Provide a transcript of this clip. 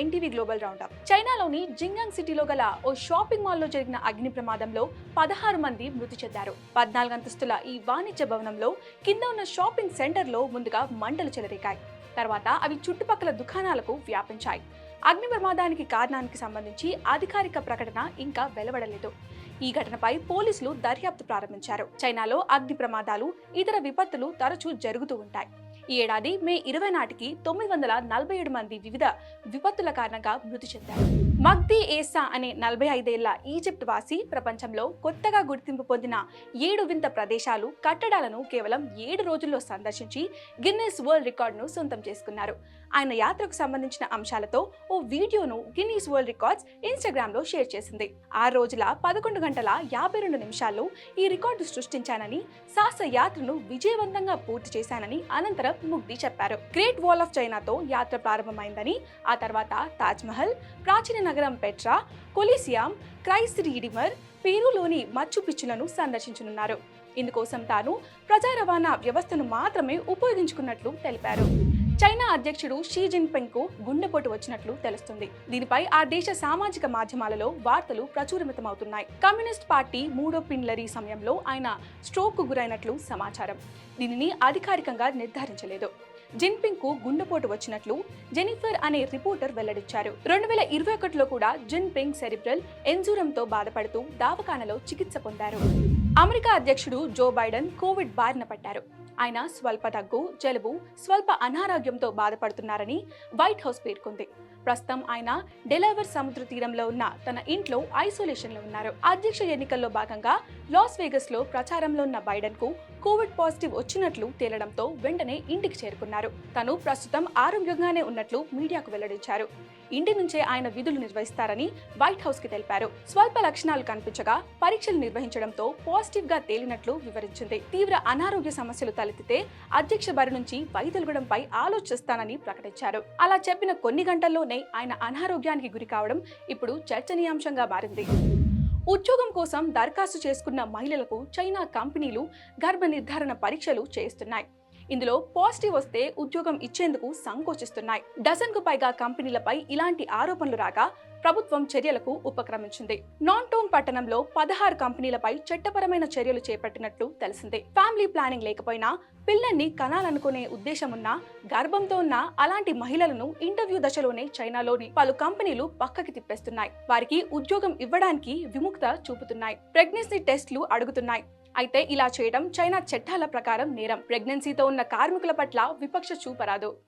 NTV global roundup. చైనాలోని జింగాంగ్ సిటీలో గల ఓ షాపింగ్ మాల్లో జరిగిన అగ్ని ప్రమాదంలో పదహారు మంది మృతి చెందారు. పద్నాలుగు అంతస్తుల ఈ వాణిజ్య భవనంలో కింద ఉన్న షాపింగ్ సెంటర్లో ముందుగా మంటలు చెలరేగాయి. తర్వాత అవి చుట్టుపక్కల దుకాణాలకు వ్యాపించాయి. అగ్ని ప్రమాదానికి కారణానికి సంబంధించి అధికారిక ప్రకటన ఇంకా వెలువడలేదు. ఈ ఘటనపై పోలీసులు దర్యాప్తు ప్రారంభించారు. చైనాలో అగ్ని ప్రమాదాలు ఇతర విపత్తులు తరచూ జరుగుతూ ఉంటాయి. ఈ ఏడాది మే ఇరవై నాటికి తొమ్మిది వందల నలభై ఏడు మంది వివిధ విపత్తుల కారణంగా మృతి చెందారు. మగ్ది ఏసా అనే నలభై ఐదేళ్ళ ఈజిప్ట్ వాసి ప్రపంచంలో కొత్తగా గుర్తింపు పొందిన ఏడు వింత ప్రదేశాలు కట్టడాలను కేవలం ఏడు రోజుల్లో సందర్శించి గిన్నెస్ వరల్డ్ రికార్డును సొంతం చేసుకున్నారు. ఆయన యాత్రకు సంబంధించిన అంశాలతో ఓ వీడియోను గిన్నీస్ వరల్డ్ రికార్డ్స్ ఇన్స్టాగ్రామ్లో షేర్ చేసింది. ఆ రోజుల పదకొండు గంటల యాభై రెండు నిమిషాల్లో ఈ రికార్డు సృష్టించానని సాహస యాత్రను విజయవంతంగా పూర్తి చేశానని అనంతరం ముగ్ధి చెప్పారు. గ్రేట్ వాల్ ఆఫ్ చైనాతో యాత్ర ప్రారంభమైందని ఆ తర్వాత తాజ్ మహల్ ప్రాచీన నగరం పెట్రా కొలీసియాం క్రైస్ట్ రీడిమర్ పేరులోని మచ్చు పిచ్చులను సందర్శించనున్నారు. ఇందుకోసం తాను ప్రజా రవాణా వ్యవస్థను మాత్రమే ఉపయోగించుకున్నట్లు తెలిపారు. చైనా అధ్యక్షుడు షీ జిన్పింగ్కు గుండెపోటు వచ్చినట్లు తెలుస్తుంది. దీనిపై ఆ దేశ సామాజిక మాధ్యమాలలో వార్తలు ప్రచురితమవుతున్నాయి. కమ్యూనిస్ట్ పార్టీ మూడో పిన్లరీ సమయంలో ఆయన స్ట్రోక్కు గురైనట్లు సమాచారం. దీనిని అధికారికంగా నిర్ధారించలేదు. జిన్పింగ్కు గుండెపోటు వచ్చినట్లు జెనిఫర్ అనే రిపోర్టర్ వెల్లడించారు. రెండు వేల ఇరవై ఒకటిలో కూడా జిన్పింగ్ సెరిబ్రల్ ఎంజూరంతో బాధపడుతూ దావఖానలో చికిత్స పొందారు. అమెరికా అధ్యక్షుడు జో బైడెన్ కోవిడ్ బారిన పడ్డారు. ఆయన స్వల్ప దగ్గు జలుబు స్వల్ప అనారోగ్యంతో బాధపడుతున్నారని వైట్ హౌస్ పేర్కొంది. ప్రస్తుతం ఆయన డెలావర్ సముద్ర తీరంలో ఉన్న తన ఇంట్లో ఐసోలేషన్లో ఉన్నారు. అధ్యక్ష ఎన్నికల్లో భాగంగా లాస్ వేగస్లో ప్రచారంలో ఉన్న బైడెన్కు కోవిడ్ పాజిటివ్ వచ్చినట్లు తేలడంతో వెంటనే ఇంటికి చేరుకున్నారు. తను ప్రస్తుతం ఆరోగ్యంగానే ఉన్నట్లు మీడియాకు వెల్లడించారు. ఇంటి నుంచే ఆయన విధులు నిర్వహిస్తారని వైట్ హౌస్కి తెలిపారు. స్వల్ప లక్షణాలు కనిపించగా పరీక్షలు నిర్వహించడంతో పాజిటివ్గా తేలినట్లు వివరించింది. తీవ్ర అనారోగ్య సమస్యలు తలెత్తితే అధ్యక్ష బరి నుంచి వైదొలగడంపై ఆలోచిస్తానని ప్రకటించారు. అలా చెప్పిన కొన్ని గంటల్లోనే ఆయన అనారోగ్యానికి గురి కావడం ఇప్పుడు చర్చనీయాంశంగా మారింది. ఉద్యోగం కోసం దరఖాస్తు చేసుకున్న మహిళలకు చైనా కంపెనీలు గర్భ నిర్ధారణ పరీక్షలు చేస్తున్నాయి. ఇందులో పాజిటివ్ వస్తే ఉద్యోగం ఇచ్చేందుకు సంకోచిస్తున్నాయి. డజన్కు పైగా కంపెనీలపై ఇలాంటి ఆరోపణలు రాగా ప్రభుత్వం చర్యలకు ఉపక్రమించింది. నాన్ టౌన్ పట్టణంలో పదహారు కంపెనీలపై చట్టపరమైన చర్యలు చేపట్టినట్లు తెలిసిందే. ఫ్యామిలీ ప్లానింగ్ లేకపోయినా పిల్లల్ని కనాలనుకునే ఉద్దేశం గర్భంతో ఉన్న అలాంటి మహిళలను ఇంటర్వ్యూ దశలోనే చైనాలోని పలు కంపెనీలు పక్కకి తిప్పేస్తున్నాయి. వారికి ఉద్యోగం ఇవ్వడానికి విముక్త చూపుతున్నాయి. ప్రెగ్నెన్సీ టెస్ట్లు అడుగుతున్నాయి. అయితే ఇలా చేయడం చైనా చట్టాల ప్రకారం నేరం. ప్రెగ్నెన్సీతో ఉన్న కార్మికుల పట్ల విపక్ష చూపరాదు.